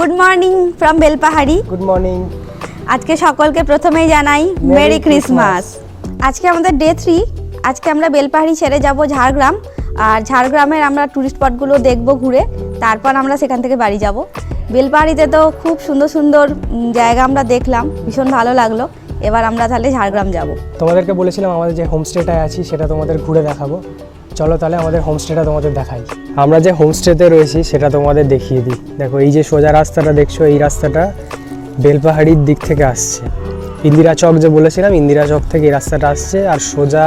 Good morning from Belpahari good morning আজকে সকলকে প্রথমেই জানাই মেরি ক্রিসমাস আজকে আমাদের ডে থ্রি আজকে আমরা বেলপাহাড়ি ছেড়ে যাব ঝাড়গ্রাম। আর ঝাড়গ্রামের আমরা টুরিস্ট স্পটগুলো দেখব ঘুরে। তারপর আমরা সেখান থেকে বাড়ি যাব। বেলপাহাড়িতে তো খুব সুন্দর সুন্দর জায়গা আমরা দেখলাম। ভীষণ ভালো লাগল। এবার আমরা তাহলে ঝাড়গ্রাম যাব। তোমাদেরকে বলেছিলাম আমাদের যে হোমস্টেটায় আছি সেটা তোমাদের ঘুরে দেখাবো। চলো তাহলে আমাদের হোমস্টেটা তোমাদের দেখাই। আমরা যে হোমস্টেতে রয়েছি, সেটা তোমাদের দেখিয়ে দিই। দেখো, এই যে সোজা রাস্তাটা দেখছ, এই রাস্তাটা বেলপাহাড়ির দিক থেকে আসছে। ইন্দিরা চক যে বলেছিলাম, ইন্দিরা চক থেকে এই রাস্তাটা আসছে, আর সোজা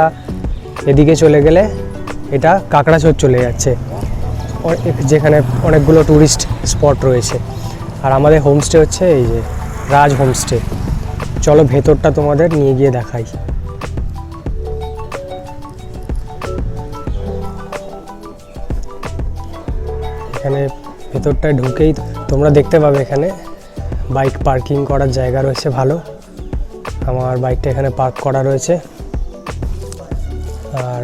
এদিকে চলে গেলে এটা কাঁকড়াঝোর চলে যাচ্ছে। যেখানে অনেকগুলো ট্যুরিস্ট স্পট রয়েছে। আর আমাদের হোমস্টে হচ্ছে এই যে রাজ হোমস্টে চলো ভেতরটা তোমাদের নিয়ে গিয়ে দেখাই। এখানে ভেতরটায় ঢুকেই তোমরা দেখতে পাবে এখানে বাইক পার্কিং করার জায়গা রয়েছে ভালো। আমার বাইকটা এখানে পার্ক করা রয়েছে। আর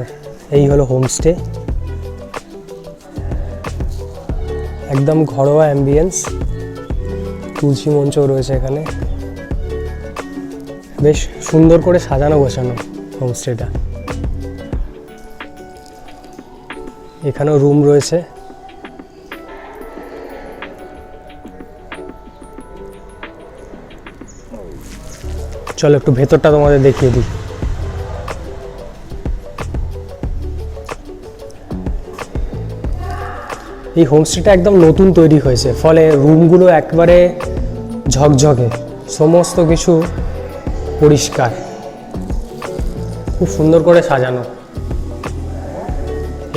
এই হলো হোমস্টে। একদম ঘরোয়া অ্যাম্বিয়েন্স তুলসী মঞ্চও রয়েছে এখানে। বেশ সুন্দর করে সাজানো গোছানো হোমস্টেটা। এখানেও রুম রয়েছে। চলো একটু ভেতরটা তোমাদের দেখিয়ে দিই। এই হোমস্টেটা একদম নতুন তৈরি হয়েছে, ফলে রুমগুলো একবারে ঝকঝকে, সমস্ত কিছু পরিষ্কার। খুব সুন্দর করে সাজানো।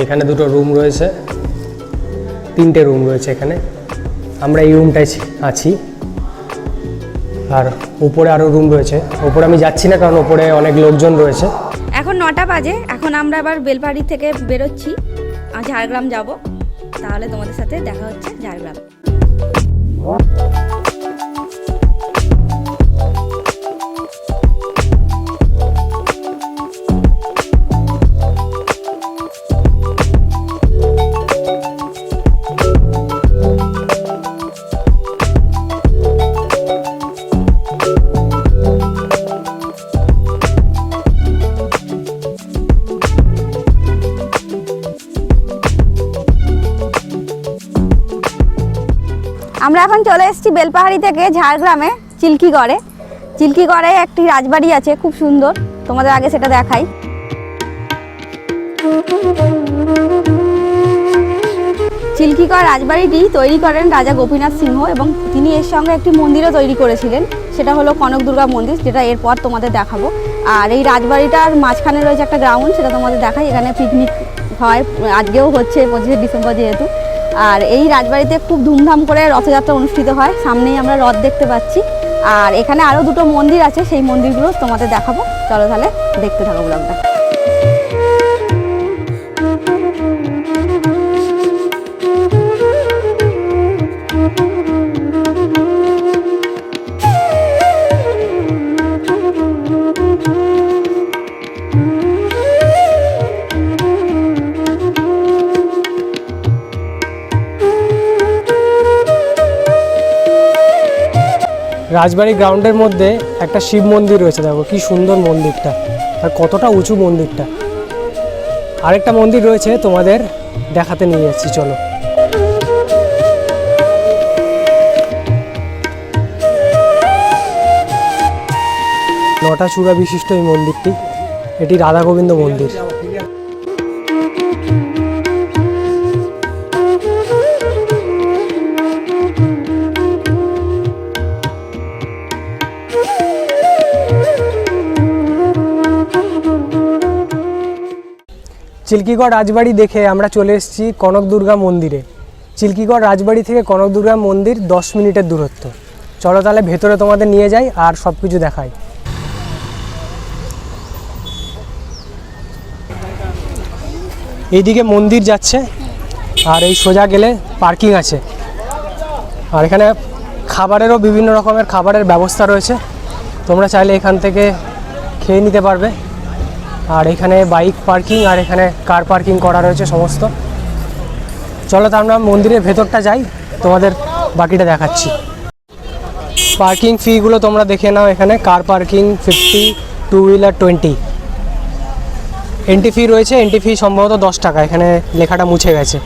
এখানে দুটো রুম রয়েছে, তিনটে রুম রয়েছে এখানে। আমরা এই রুমটায় আছি। আর উপরে আরও রুম রয়েছে। উপরে আমি যাচ্ছি না কারণ ওপরে অনেক লোকজন রয়েছে। এখন নটা বাজে, এখন আমরা আবার বেলপাহাড়ি থেকে বেরোচ্ছি। ঝাড়গ্রাম যাব। তাহলে তোমাদের সাথে দেখা হচ্ছে ঝাড়গ্রাম। এখন চলে এসেছি বেলপাহাড়ি থেকে ঝাড়গ্রামে, চিল্কিগড়ে। চিল্কিগড়ে একটি রাজবাড়ি আছে, খুব সুন্দর। তোমাদের আগে সেটা দেখাই। চিল্কিগড় রাজবাড়িটি তৈরি করেন রাজা গোপীনাথ সিংহ এবং তিনি এর সঙ্গে একটি মন্দিরও তৈরি করেছিলেন। সেটা হলো কনক দুর্গা মন্দির, যেটা এরপর তোমাদের দেখাবো। আর এই রাজবাড়িটার মাঝখানে রয়েছে একটা গ্রাউন্ড সেটা তোমাদের দেখাই। এখানে পিকনিক হয়, আজকেও হচ্ছে, পঁচিশে ডিসেম্বর যেহেতু। আর এই রাজবাড়িতে খুব ধুমধাম করে রথযাত্রা অনুষ্ঠিত হয়। সামনেই আমরা রথ দেখতে পাচ্ছি। আর এখানে আরও দুটো মন্দির আছে, সেই মন্দিরগুলো তোমাদের দেখাবো। চলো তাহলে দেখতে থাকো ব্লগটা। রাজবাড়ি গ্রাউন্ডের মধ্যে একটা শিব মন্দির রয়েছে, দেখো কি সুন্দর মন্দিরটা আর কতটা উঁচু মন্দিরটা। আরেকটা মন্দির রয়েছে তোমাদের দেখাতে নিয়ে যাচ্ছি, চলো। নটা চূড়া বিশিষ্ট এই মন্দিরটি, এটি রাধা গোবিন্দ মন্দির। চিল্কিগড় রাজবাড়ি দেখে আমরা চলে এসেছি কনক দুর্গা মন্দিরে। চিল্কিগড় রাজবাড়ি থেকে কনক দুর্গা মন্দির দশ মিনিটের দূরত্ব। চলো তাহলে ভেতরে তোমাদের নিয়ে যাই আর সব কিছু দেখাই। এইদিকে মন্দির যাচ্ছে আর এই সোজা গেলে পার্কিং আছে। আর এখানে খাবারেরও বিভিন্ন রকমের খাবারের ব্যবস্থা রয়েছে। তোমরা চাইলে এখান থেকে খেয়ে নিতে পারবে। আর এখানে বাইক পার্কিং আর এখানে কার পার্কিং করা রয়েছে সমস্ত। চলো তো আমরা মন্দিরের ভেতরটা যাই, তোমাদের বাকিটা দেখাচ্ছি। পার্কিং ফিগুলো তোমরা দেখে নাও এখানে car parking fifty two wheeler twenty entry fee রয়েছে এন্ট্রি ফি সম্ভবত দশ টাকা, এখানে লেখাটা মুছে গেছে।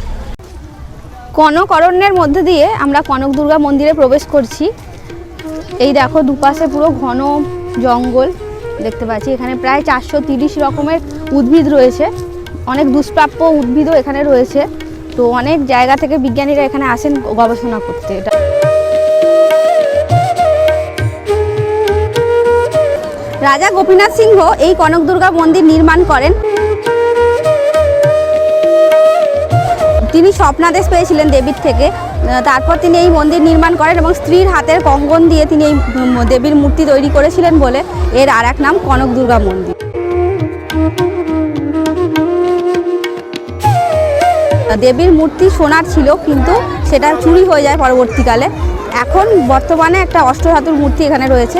কনক অরণ্যের মধ্যে দিয়ে আমরা কনক দুর্গা মন্দিরে প্রবেশ করছি। এই দেখো দুপাশে পুরো ঘন জঙ্গল। দেখতে পাচ্ছি। এখানে প্রায় চারশো তিরিশ রকমের উদ্ভিদ রয়েছে। অনেক দুষ্প্রাপ্য উদ্ভিদও এখানে রয়েছে। তো অনেক জায়গা থেকে বিজ্ঞানীরা এখানে আসেন গবেষণা করতে। এটা রাজা গোপীনাথ সিংহ এই কনক দুর্গা মন্দির নির্মাণ করেন। তিনি স্বপ্নাদেশ পেয়েছিলেন দেবীর থেকে। তারপর তিনি এই মন্দির নির্মাণ করেন এবং স্ত্রীর হাতের কঙ্গন দিয়ে তিনি এই দেবীর মূর্তি তৈরি করেছিলেন বলে এর আর এক নাম কনক দুর্গা মন্দির। দেবীর মূর্তি সোনার ছিল, কিন্তু সেটা চুরি হয়ে যায় পরবর্তীকালে। এখন বর্তমানে একটা অষ্টধাতুর মূর্তি এখানে রয়েছে।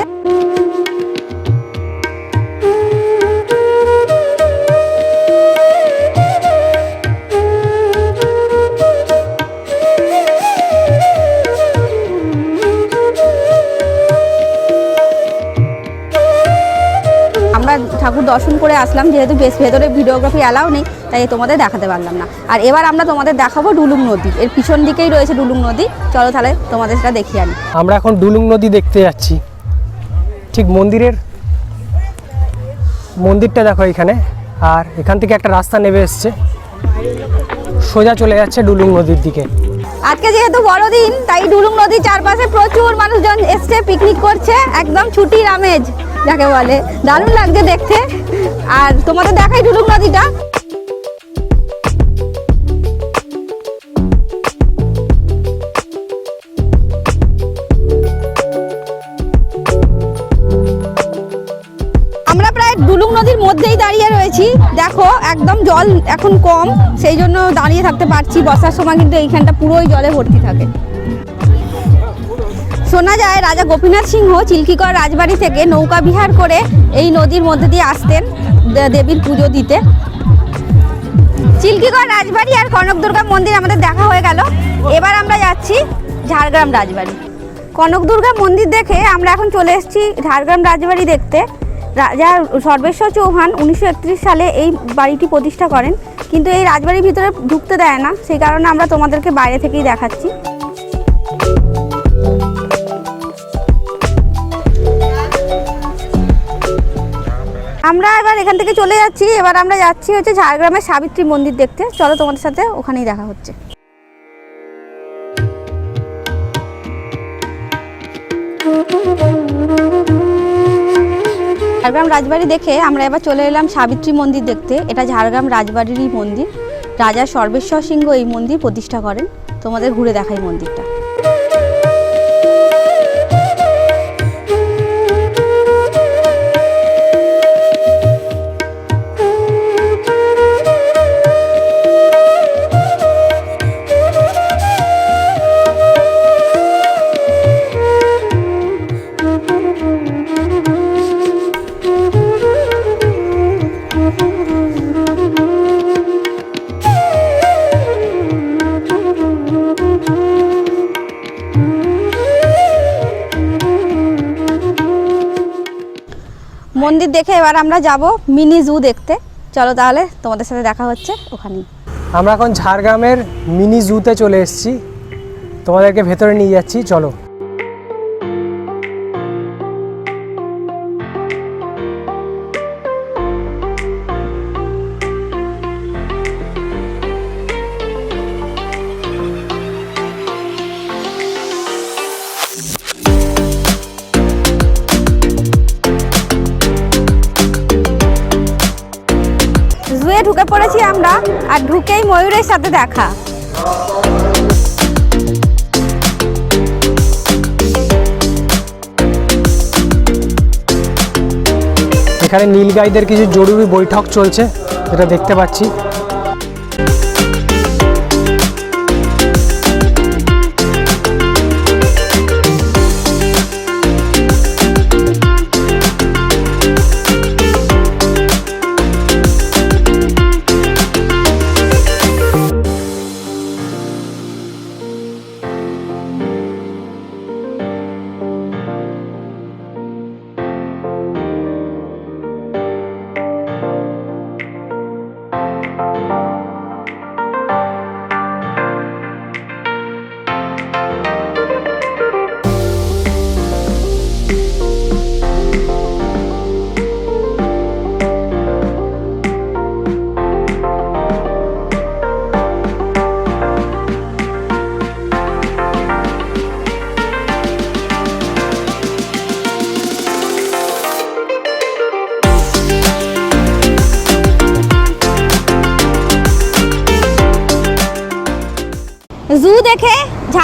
ঠাকুর দর্শন করে আসলাম, যেহেতু বেশ ভেতরে ভিডিওগ্রাফি অ্যালাউ নেই, তাই তোমাদের দেখাতে পারলাম না। আর এবার আমরা তোমাদের দেখাবো ডুলুং নদী। এর পিছন দিকেই রয়েছে ডুলুং নদী। চলো তাহলে তোমাদের সেটা দেখিয়ে আনি। আমরা এখন ডুলুং নদী দেখতে যাচ্ছি। ঠিক মন্দিরের মন্দিরটা দেখো এখানে। আর এখান থেকে একটা রাস্তা নেমে এসছে। সোজা চলে যাচ্ছে ডুলুং নদীর দিকে। আজকে যেহেতু বড়দিন, তাই ডুলুং নদীর চারপাশে প্রচুর মানুষজন এসছে পিকনিক করছে। একদম ছুটির আমেজ, যাকে বলে। দারুণ লাগছে দেখতে। আর তোমাদের দেখাই ডুলুং নদীটা। ডুলুং নদীর মধ্যেই দাঁড়িয়ে রয়েছি। দেখো, একদম জল এখন কম, সেই জন্য দাঁড়িয়ে থাকতে পারছি। বর্ষার সময় কিন্তু এইখানটা পুরোই জলে ভর্তি থাকে। শোনা যায়, রাজা গোপীনাথ সিংহ চিল্কিগড় রাজবাড়ি থেকে নৌকা বিহার করে এই নদীর মধ্যে দিয়ে আসতেন দেবীর পুজো দিতে। চিল্কিগড় রাজবাড়ি আর কনক দুর্গা মন্দির আমাদের দেখা হয়ে গেল। এবার আমরা যাচ্ছি ঝাড়গ্রাম রাজবাড়ি। কনক দুর্গা মন্দির দেখে আমরা এখন চলে এসেছি ঝাড়গ্রাম রাজবাড়ি দেখতে। রাজা সর্বেশ্বর চৌহান উনিশশো সালে এই বাড়িটি প্রতিষ্ঠা করেন। কিন্তু এই রাজবাড়ির ভিতরে ঢুকতে দেয় না, সেই কারণে আমরা তোমাদেরকে বাইরে থেকেই দেখাচ্ছি। আমরা এবার এখান থেকে চলে যাচ্ছি। এবার আমরা যাচ্ছি হচ্ছে ঝাড়গ্রামের সাবিত্রী মন্দির দেখতে। চলো তোমাদের সাথে ওখানেই দেখা হচ্ছে। ঝাড়গ্রাম রাজবাড়ি দেখে আমরা এবার চলে এলাম সাবিত্রী মন্দির দেখতে। এটা ঝাড়গ্রাম রাজবাড়িরই মন্দির। রাজা সর্বেশ্বর সিংহ এই মন্দির প্রতিষ্ঠা করেন। তোমাদের ঘুরে দেখাই মন্দিরটা। দেখে এবার আমরা যাব মিনি জু দেখতে। চলো তাহলে তোমাদের সাথে দেখা হচ্ছে ওখানেই। আমরা এখন ঝাড়গ্রামের মিনি জুতে চলে এসেছি। তোমাদেরকে ভেতরে নিয়ে যাচ্ছি, চলো। জুয়ে ঢুকে পড়েছি আমরা, আর ঢুকেই ময়ূরের সাথে দেখা। এখানে নীলগাইদের কিছু জরুরি বৈঠক চলছে, যেটা দেখতে পাচ্ছি।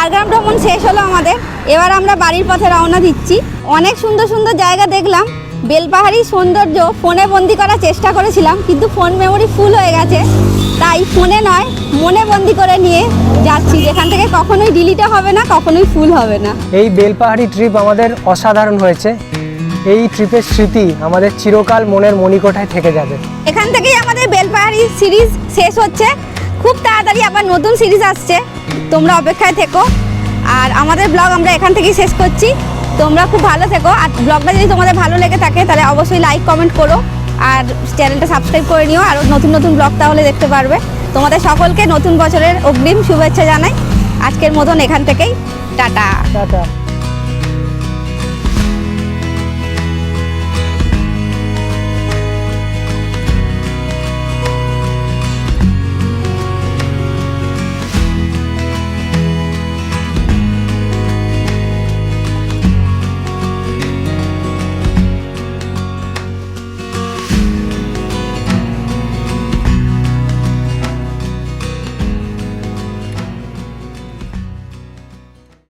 ঝাড়গ্রাম ভ্রমণ শেষ হলো আমাদের। এবার আমরা বাড়ির পথে রওনা দিচ্ছি। অনেক সুন্দর সুন্দর জায়গা দেখলাম। বেলপাহাড়ি সৌন্দর্য ফোনে বন্দি করার চেষ্টা করেছিলাম কিন্তু ফোন মেমোরি ফুল হয়ে গেছে। তাই ফোনে নয় মনে বন্দি করে নিয়ে যাচ্ছি। যেখান থেকে কখনোই ডিলিটও হবে না কখনোই ফুল হবে না। এই বেলপাহাড়ি ট্রিপ আমাদের অসাধারণ হয়েছে। এই ট্রিপের স্মৃতি আমাদের চিরকাল মনের মণিকোঠায় থেকে যাবে। এখান থেকেই আমাদের বেলপাহাড়ি সিরিজ শেষ হচ্ছে। খুব তাড়াতাড়ি আবার নতুন সিরিজ আসছে। তোমরা অপেক্ষায় থেকো। আর আমাদের ব্লগ আমরা এখান থেকেই শেষ করছি। তোমরা খুব ভালো থেকো। আর ব্লগটা যদি তোমাদের ভালো লেগে থাকে, তাহলে অবশ্যই লাইক কমেন্ট করো। আর চ্যানেলটা সাবস্ক্রাইব করে নিও। আর নতুন নতুন ব্লগ তাহলে দেখতে পারবে। তোমাদের সকলকে নতুন বছরের অগ্রিম শুভেচ্ছা জানাই। আজকের মতন এখান থেকেই। টাটা। টাটা।